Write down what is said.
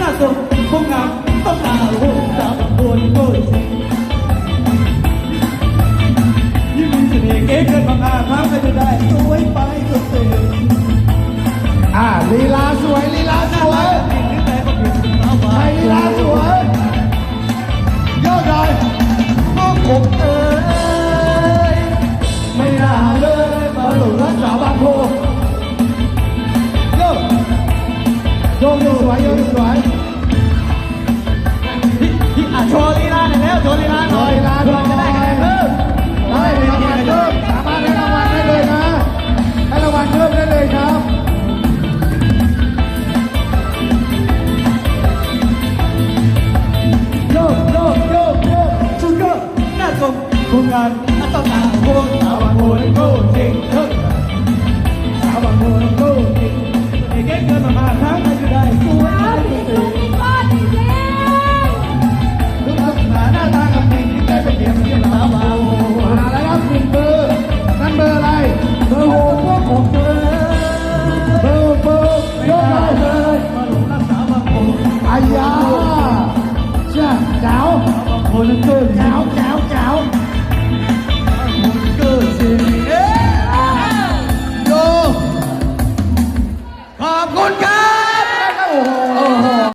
น่าสงสารต้องอาวุ风啊，风啊，我打不过你过。ยิ่งมีเสน่ห์เก๋เกินบางอาจพักไปจะได้สวยไปก็เสร็จอ่าลีลา โยกสวยโยกสวยอะโชว์ลีลาหน่อยแล้วโชว์ลีลาหน่น่ออยยลาหน่อยจะได้คะแนนเพิ่มได้รางวัลเพิ่มสามารถให้รางวัลได้เลยนะให้รางวัลเพิ่มได้เลยครับโยกโยกโยกโยกชุดโยกหน้าตรงโครงการอัตตาโคสาวบางโพโคจริงเถอะสาวบางโพโค สาวบมาแล้วครับเบอร์เบอร์อะไร เบอร์หกเบอร์หเบอร์เบอร์เบอร์เลยมาลงรัสาวบางคนอายาเจ้าเจ้าบานเกินเจ้า